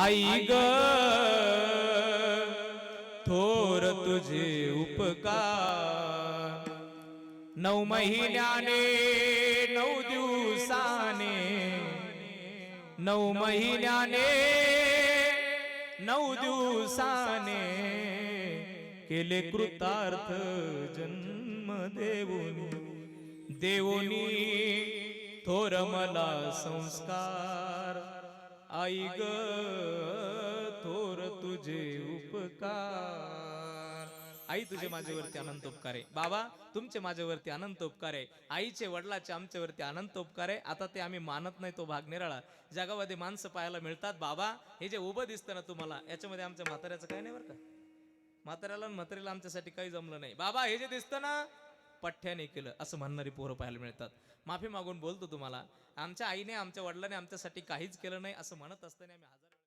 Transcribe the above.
आई ग थोर तुझे उपकार. नऊ महिन्याने नऊ दिवसाने नऊ महिन्याने नऊ दिवसाने केले कृतार्थ जन्म देवोनी देवोनी थोर मला संस्कार. आई ग थोर तुझे उपकार. आई तुझे माझ्यावरती अनंत उपकार आहे. बाबा तुमचे माझ्यावरती अनंत उपकार आहे. आईचे वडिलाचे आमच्यावरती अनंत उपकार आहे. आता ते आम्ही मानत नाही तो भाग निराळा. जगामध्ये माणसं पाहायला मिळतात बाबा. हे जे उभं दिसतं ना तुम्हाला याच्यामध्ये आमच्या म्हाताऱ्याचं काय नाही बरं का? म्हाताऱ्याला म्हातारीला आमच्यासाठी काही जमलं नाही. बाबा हे जे दिसतं ना पठ्ठ्याने केलं असं म्हणणारी पोरं पाहायला मिळतात. माफी मागून बोलतो तुम्हाला आमच्या आईने आमच्या वडिलांनी आमच्यासाठी काहीच केलं नाही असं म्हणत असताना आम्ही हजार